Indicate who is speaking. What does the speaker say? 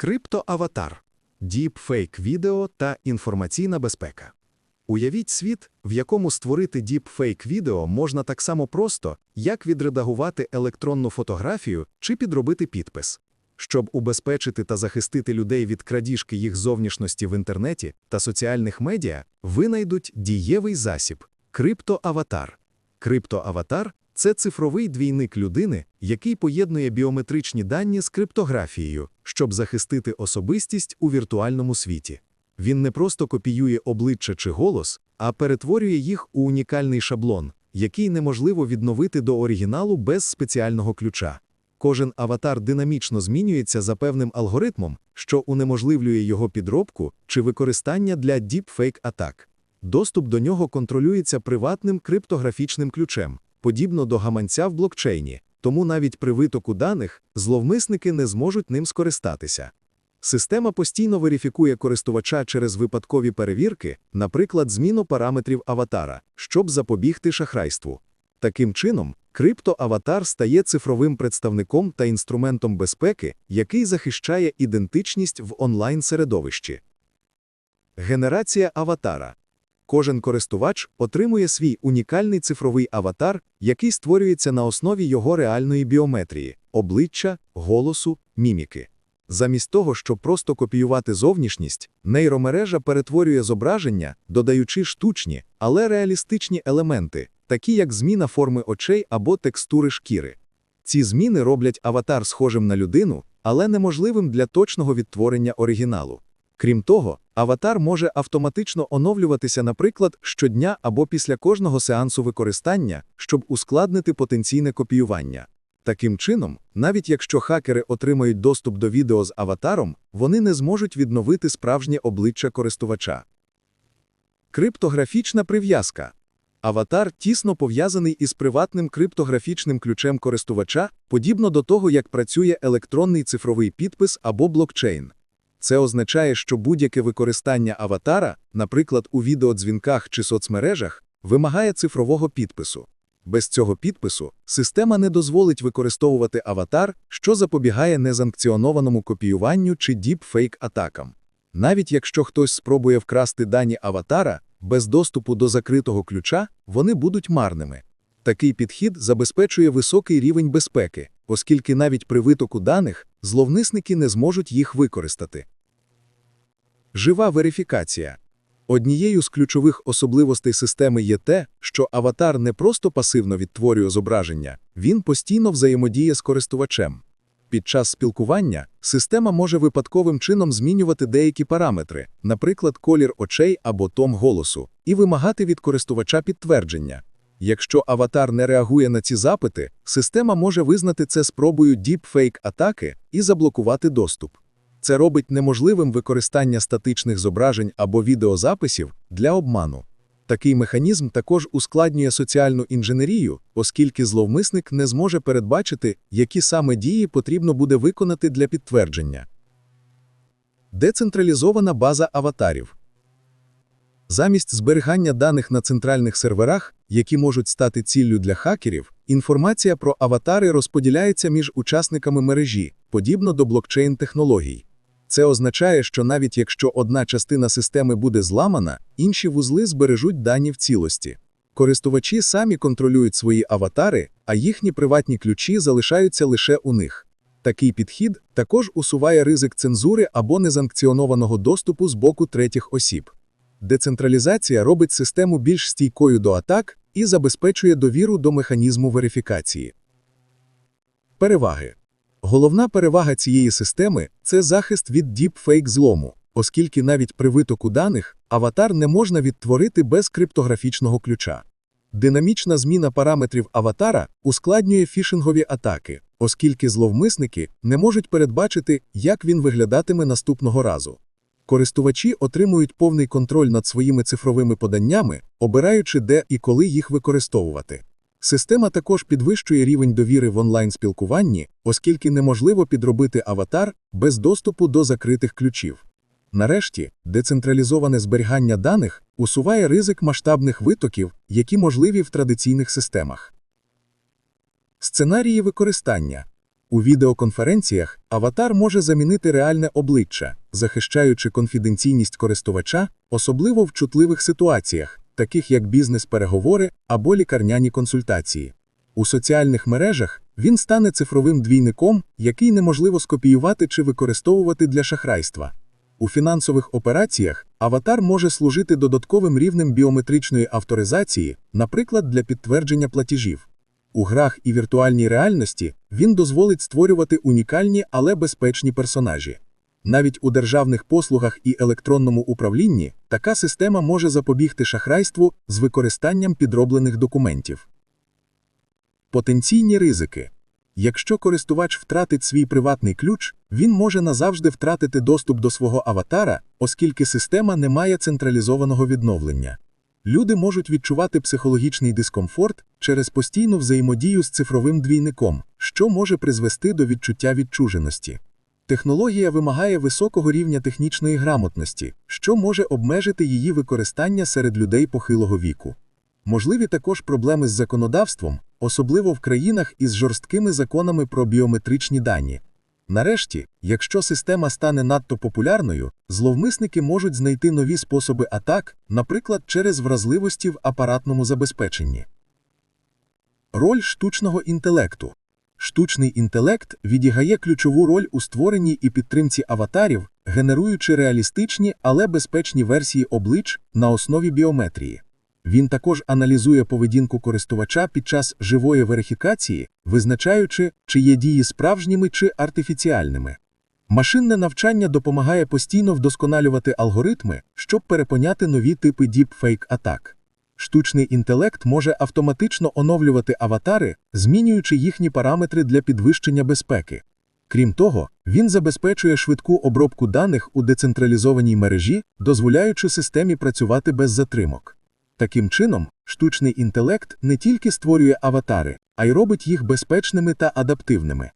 Speaker 1: Криптоаватар, діпфейк відео та інформаційна безпека. Уявіть світ, в якому створити діпфейк відео можна так само просто, як відредагувати електронну фотографію чи підробити підпис. Щоб убезпечити та захистити людей від крадіжки їх зовнішності в інтернеті та соціальних медіа, винайдуть дієвий засіб криптоаватар. Криптоаватар це цифровий двійник людини, який поєднує біометричні дані з криптографією, щоб захистити особистість у віртуальному світі. Він не просто копіює обличчя чи голос, а перетворює їх у унікальний шаблон, який неможливо відновити до оригіналу без спеціального ключа. Кожен аватар динамічно змінюється за певним алгоритмом, що унеможливлює його підробку чи використання для діпфейк атак. Доступ до нього контролюється приватним криптографічним ключем, подібно до гаманця в блокчейні, тому навіть при витоку даних зловмисники не зможуть ним скористатися. Система постійно верифікує користувача через випадкові перевірки, наприклад, зміну параметрів аватара, щоб запобігти шахрайству. Таким чином, криптоаватар стає цифровим представником та інструментом безпеки, який захищає ідентичність в онлайн-середовищі. Генерація аватара. Кожен користувач отримує свій унікальний цифровий аватар, який створюється на основі його реальної біометрії обличчя, голосу, міміки. Замість того, щоб просто копіювати зовнішність, нейромережа перетворює зображення, додаючи штучні, але реалістичні елементи, такі як зміна форми очей або текстури шкіри. Ці зміни роблять аватар схожим на людину, але неможливим для точного відтворення оригіналу. Крім того, аватар може автоматично оновлюватися, наприклад, щодня або після кожного сеансу використання, щоб ускладнити потенційне копіювання. Таким чином, навіть якщо хакери отримають доступ до відео з аватаром, вони не зможуть відновити справжнє обличчя користувача. Криптографічна прив'язка. Аватар тісно пов'язаний із приватним криптографічним ключем користувача, подібно до того, як працює електронний цифровий підпис або блокчейн. Це означає, що будь-яке використання аватара, наприклад, у відеодзвінках чи соцмережах, вимагає цифрового підпису. Без цього підпису система не дозволить використовувати аватар, що запобігає незанкціонованому копіюванню чи діпфейк-атакам. Навіть якщо хтось спробує вкрасти дані аватара, без доступу до закритого ключа вони будуть марними. Такий підхід забезпечує високий рівень безпеки, оскільки навіть при витоку даних зловмисники не зможуть їх використати. Жива верифікація. Однією з ключових особливостей системи є те, що аватар не просто пасивно відтворює зображення, він постійно взаємодіє з користувачем. Під час спілкування система може випадковим чином змінювати деякі параметри, наприклад, колір очей або тон голосу, і вимагати від користувача підтвердження. Якщо аватар не реагує на ці запити, система може визнати це спробою діпфейк атаки і заблокувати доступ. Це робить неможливим використання статичних зображень або відеозаписів для обману. Такий механізм також ускладнює соціальну інженерію, оскільки зловмисник не зможе передбачити, які саме дії потрібно буде виконати для підтвердження. Децентралізована база аватарів. Замість зберігання даних на центральних серверах, які можуть стати ціллю для хакерів, інформація про аватари розподіляється між учасниками мережі, подібно до блокчейн-технологій. Це означає, що навіть якщо одна частина системи буде зламана, інші вузли збережуть дані в цілості. Користувачі самі контролюють свої аватари, а їхні приватні ключі залишаються лише у них. Такий підхід також усуває ризик цензури або незанкціонованого доступу з боку третіх осіб. Децентралізація робить систему більш стійкою до атак і забезпечує довіру до механізму верифікації. Переваги Головна перевага цієї системи це захист від діпфейк злому, оскільки навіть при витоку даних аватар не можна відтворити без криптографічного ключа. Динамічна зміна параметрів аватара ускладнює фішингові атаки, оскільки зловмисники не можуть передбачити, як він виглядатиме наступного разу. Користувачі отримують повний контроль над своїми цифровими поданнями, обираючи де і коли їх використовувати. Система також підвищує рівень довіри в онлайн-спілкуванні, оскільки неможливо підробити аватар без доступу до закритих ключів. Нарешті, децентралізоване зберігання даних усуває ризик масштабних витоків, які можливі в традиційних системах. Сценарії використання
Speaker 2: У відеоконференціях аватар може замінити реальне обличчя, захищаючи конфіденційність користувача, особливо в чутливих ситуаціях, таких як бізнес-переговори або лікарняні консультації. У соціальних мережах він стане цифровим двійником, який неможливо скопіювати чи використовувати для шахрайства. У фінансових операціях аватар може служити додатковим рівнем біометричної авторизації, наприклад, для підтвердження платежів. У грах і віртуальній реальності він дозволить створювати унікальні, але безпечні персонажі. Навіть у державних послугах і електронному управлінні така система може запобігти шахрайству з використанням підроблених документів. Потенційні ризики. Якщо користувач втратить свій приватний ключ, він може назавжди втратити доступ до свого аватара, оскільки система не має централізованого відновлення. Люди можуть відчувати психологічний дискомфорт через постійну взаємодію з цифровим двійником, що може призвести до відчуття відчуженості. Технологія вимагає високого рівня технічної грамотності, що може обмежити її використання серед людей похилого віку. Можливі також проблеми з законодавством, особливо в країнах із жорсткими законами про біометричні дані. Нарешті, якщо система стане надто популярною, зловмисники можуть знайти нові способи атак, наприклад, через вразливості в апаратному забезпеченні. Роль штучного інтелекту. Штучний інтелект відіграє ключову роль у створенні і підтримці аватарів, генеруючи реалістичні, але безпечні версії облич на основі біометрії. Він також аналізує поведінку користувача під час живої верифікації, визначаючи, чи є дії справжніми чи артифіціальними. Машинне навчання допомагає постійно вдосконалювати алгоритми, щоб перепоняти нові типи діпфейк атак. Штучний інтелект може автоматично оновлювати аватари, змінюючи їхні параметри для підвищення безпеки. Крім того, він забезпечує швидку обробку даних у децентралізованій мережі, дозволяючи системі працювати без затримок. Таким чином, штучний інтелект не тільки створює аватари, а й робить їх безпечними та адаптивними.